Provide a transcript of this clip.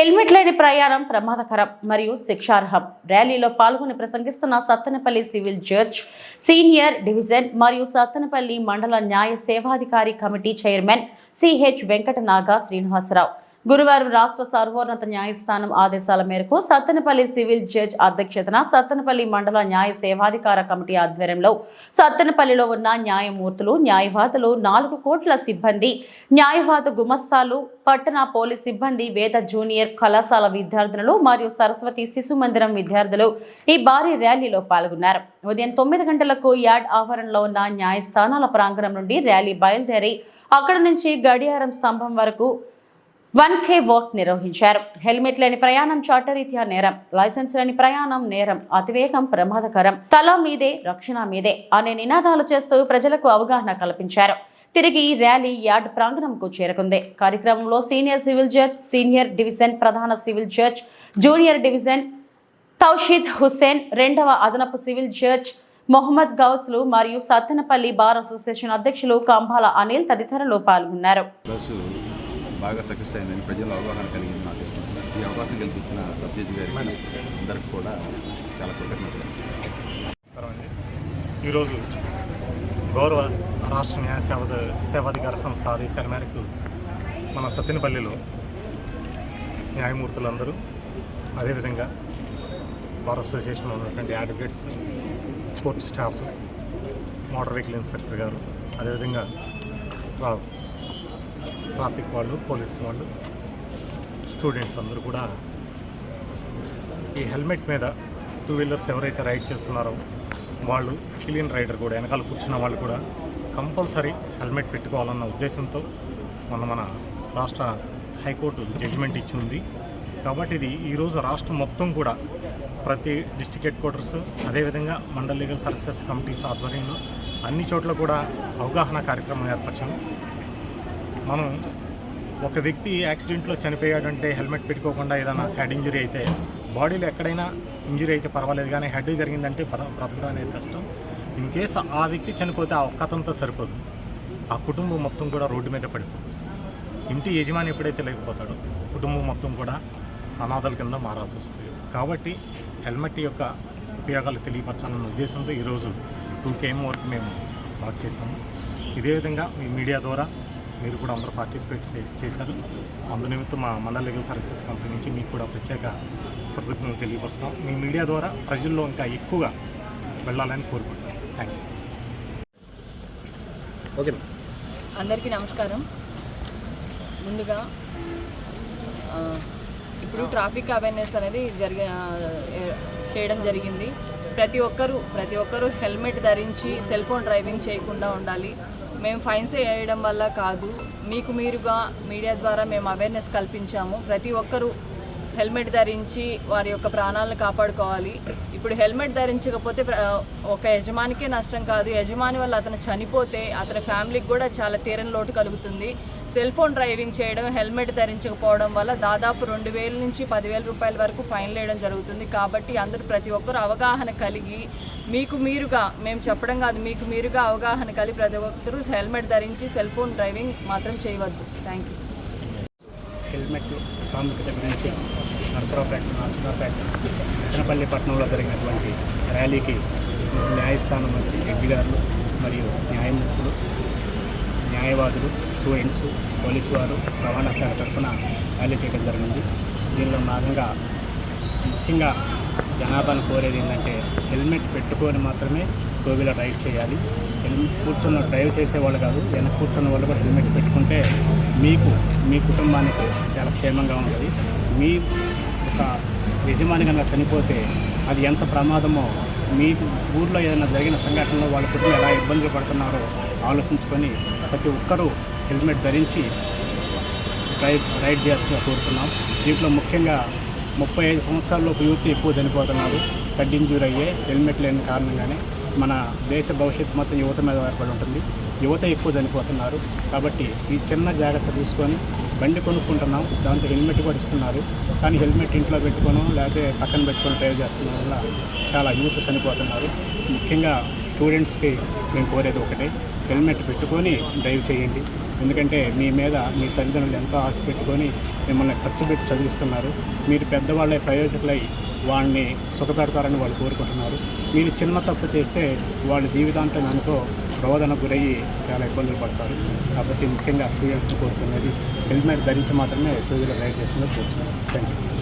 Helmet లేని ప్రయాణం ప్రమాదకరం మరియు శిక్షార్హం. ర్యాలీలో పాల్గొని ప్రసంగిస్తున్న Sattenapalli civil judge senior division మరియు సత్తెనపల్లి మండల న్యాయ సేవాధికారి committee chairman CH Venkata Naga Srinivasarao. గురువారం రాష్ట్ర సర్వోన్నత న్యాయస్థానం ఆదేశాల మేరకు సత్తెనపల్లి సివిల్ జడ్జ్ అధ్యక్షతన సత్తెనపల్లి మండల న్యాయ సేవాధికార కమిటీ ఆధ్వర్యంలో సత్తెనపల్లిలో ఉన్న న్యాయమూర్తులు న్యాయవాదులు నాలుగు కోట్ల సిబ్బంది న్యాయవాద గుమస్తాలు పట్టణ పోలీస్ సిబ్బంది వేద జూనియర్ కళాశాల విద్యార్థులు మరియు సరస్వతి శిశు మందిరం విద్యార్థులు ఈ భారీ ర్యాలీలో పాల్గొన్నారు. ఉదయం తొమ్మిది గంటలకు యార్డ్ ఆవరణలో ఉన్న న్యాయస్థానాల ప్రాంగణం నుండి ర్యాలీ బయలుదేరి అక్కడ నుంచి గడియారం స్తంభం వరకు వన్ కే వర్క్ నిర్వహించారు. హెల్మెట్ లేని ప్రయాణం చట్టరీత్యా నేరం. లైసెన్స్ లేని ప్రయాణం నేరం. అతివేగం ప్రమాదకరం. తల మీదే రక్షణ మీదే అనే నినాదాలు చేస్తూ ప్రజలకు అవగాహన కల్పించారు. తిరిగి ర్యాలీ యార్డ్ ప్రాంగణంకు చేరుకుంది. కార్యక్రమంలో senior civil judge senior division ప్రధాన civil judge junior division Taushid Hussain రెండవ అదనపు సివిల్ జడ్జ్ మొహమ్మద్ గౌస్లు మరియు సత్తెనపల్లి బార్ అసోసియేషన్ అధ్యక్షులు కంబాల అనిల్ తదితరులు పాల్గొన్నారు. బాగా సక్సెస్ అయిందని ప్రజలు అవగాహన కలిగింది నాకు ఇష్టం ఈ అవకాశం కల్పించిన సత్యజ్ గారికి అందరికి కూడా చాలా కృతజ్ఞతలు. ఈరోజు గౌరవ రాష్ట్ర న్యాయ సేవ సేవాధికార సంస్థ ఆదేశాల మేరకు మన సత్యనపల్లిలో న్యాయమూర్తులందరూ అదేవిధంగా బార్ అసోసియేషన్లో ఉన్నటువంటి advocates court staff motor vehicle inspector గారు అదేవిధంగా ట్రాఫిక్ వాళ్ళు పోలీస్ వాళ్ళు స్టూడెంట్స్ అందరూ కూడా ఈ హెల్మెట్ మీద టూ వీలర్స్ ఎవరైతే రైడ్ చేస్తున్నారో వాళ్ళు క్లీన్ రైడర్ కూడా వెనకాల కూర్చున్న వాళ్ళు కూడా కంపల్సరీ హెల్మెట్ పెట్టుకోవాలన్న ఉద్దేశంతో మన మన రాష్ట్ర హైకోర్టు జడ్జిమెంట్ ఇచ్చి ఉంది కాబట్టి ఇది ఈరోజు రాష్ట్రం మొత్తం కూడా ప్రతి డిస్టిక్ హెడ్ క్వార్టర్స్ అదేవిధంగా మండల్ లీగల్ సర్వీసెస్ కమిటీస్ ఆధ్వర్యంలో అన్ని చోట్ల కూడా అవగాహన కార్యక్రమం ఏర్పరచాము మనం ఒక వ్యక్తి యాక్సిడెంట్లో చనిపోయాడంటే హెల్మెట్ పెట్టుకోకుండా ఏదైనా హెడ్ ఇంజరీ అయితే బాడీలో ఎక్కడైనా ఇంజరీ అయితే పర్వాలేదు కానీ హెడ్ జరిగిందంటే బ్రతకడం అనేది కష్టం. ఇన్ కేస్ ఆ వ్యక్తి చనిపోతే ఆ ఒక్కతంతో సరిపోదు. ఆ కుటుంబం మొత్తం కూడా రోడ్డు మీద పడిపోతుంది ఇంటి యజమాని ఎప్పుడైతే లేకపోతాడో కుటుంబం మొత్తం కూడా అనాథల కింద మారాల్సి వస్తుంది. కాబట్టి హెల్మెట్ యొక్క ఉపయోగాలు తెలియపరచాలన్న ఉద్దేశంతో ఈరోజు టూ కేఎం వరకు మేము వాక్ చేశాము. ఇదే విధంగా మీ మీడియా ద్వారా మీరు కూడా అందరూ పార్టిసిపేట్ చేశారు. అందు నిమిత్తం మా మండల లీగల్ సర్వీసెస్ కంపెనీ నుంచి మీకు కూడా ప్రత్యేక కృతజ్ఞతలు తెలియపరుస్తున్నాం. మీ మీడియా ద్వారా ప్రజల్లో ఇంకా ఎక్కువగా వెళ్ళాలని కోరుకుంటున్నాం. Thank you okay. అందరికీ నమస్కారం. ముందుగా ఇప్పుడు ట్రాఫిక్ అవేర్నెస్ అనేది జరిగ చేయడం జరిగింది. ప్రతి ఒక్కరూ ప్రతి ఒక్కరూ హెల్మెట్ ధరించి సెల్ ఫోన్ డ్రైవింగ్ చేయకుండా ఉండాలి. మేము ఫైన్స్ వేయడం వల్ల కాదు. మీకు మీరుగా మీడియా ద్వారా మేము అవేర్నెస్ కల్పించాము. ప్రతి ఒక్కరూ హెల్మెట్ ధరించి వారి యొక్క ప్రాణాలను కాపాడుకోవాలి. ఇప్పుడు హెల్మెట్ ధరించకపోతే ఒక యజమానికే నష్టం కాదు. యజమాని వల్ల అతను చనిపోతే అతని ఫ్యామిలీకి కూడా చాలా తీరని లోటు కలుగుతుంది. సెల్ ఫోన్ డ్రైవింగ్ చేయడం హెల్మెట్ ధరించకపోవడం వల్ల దాదాపు రెండు వేల నుంచి పదివేల రూపాయల వరకు ఫైన్ వేయడం జరుగుతుంది. కాబట్టి అందరూ ప్రతి ఒక్కరు అవగాహన కలిగి మీకు మీరుగా మేము చెప్పడం కాదు మీకు మీరుగా అవగాహన కలిగి ప్రతి ఒక్కరూ హెల్మెట్ ధరించి సెల్ ఫోన్ డ్రైవింగ్ మాత్రం చేయవద్దు. థ్యాంక్ యూ హెల్మెట్ ప్రాముఖ్యత గురించి నరసరావుపేట చిన్నపల్లి పట్టణంలో జరిగినటువంటి ర్యాలీకి న్యాయస్థానం జడ్జి గారు మరియు న్యాయమూర్తులు న్యాయవాదులు స్టూడెంట్స్ పోలీసు వారు రవాణా శాఖ తరఫున ర్యాలీ చేయడం జరిగింది. దీనిలో భాగంగా ముఖ్యంగా జనాభాను కోరేది ఏంటంటే హెల్మెట్ పెట్టుకొని మాత్రమే టూ వీలర్ రైడ్ చేయాలి. హెల్మెట్ కూర్చున్న డ్రైవ్ చేసేవాళ్ళు కాదు వెనక కూర్చున్న వాళ్ళు కూడా హెల్మెట్ పెట్టుకుంటే మీకు మీ కుటుంబానికి చాలా క్షేమంగా ఉంటుంది. మీ ఒక యజమాని కనుక చనిపోతే అది ఎంత ప్రమాదమో మీ ఊర్లో ఏదైనా జరిగిన సంఘటనలో వాళ్ళ కుటుంబం ఎలా ఇబ్బందులు పడుతున్నారో ఆలోచించుకొని ప్రతి ఒక్కరూ హెల్మెట్ ధరించి రైడ్ రైడ్ చేస్తున్నా కూర్చున్నాం. దీంట్లో ముఖ్యంగా ముప్పై ఐదు సంవత్సరాల్లోపు యూత్ ఎక్కువ చనిపోతున్నారు. హెడ్ ఇంజూరీ అయ్యే హెల్మెట్ లేని కారణంగానే. మన దేశ భవిష్యత్తు మొత్తం యువత మీద ఆధారపడి ఉంటుంది. యువత ఎక్కువ చనిపోతున్నారు. కాబట్టి ఈ చిన్న జాగ్రత్త తీసుకొని బండి కొనుక్కుంటున్నాం. దాంతో హెల్మెట్ కూడా ఇస్తున్నారు. కానీ హెల్మెట్ ఇంట్లో పెట్టుకోను లేకపోతే పక్కన పెట్టుకొని డ్రైవ్ చేస్తున్న వల్ల చాలా యూత్ చనిపోతున్నారు. ముఖ్యంగా స్టూడెంట్స్కి మేము కోరేది ఒకటే హెల్మెట్ పెట్టుకొని డ్రైవ్ చేయండి. ఎందుకంటే మీ మీద మీ తల్లిదండ్రులు ఎంతో ఆశ పెట్టుకొని మిమ్మల్ని ఖర్చు పెట్టి చదివిస్తున్నారు. మీరు పెద్దవాళ్ళే ప్రయోజకులై వాళ్ళని సుఖపెడతారని వాళ్ళు కోరుకుంటున్నారు. మీరు చిన్న తప్పు చేస్తే వాళ్ళ జీవితాంతం అనుకో రోదన గురయ్యి చాలా ఇబ్బందులు పడతారు. కాబట్టి ముఖ్యంగా స్టూడెంట్స్ని కోరుకునేది హెల్మెట్ ధరించి మాత్రమే టూ వీలర్ రైడ్ చేసిన కోరుతున్నాను. Thank you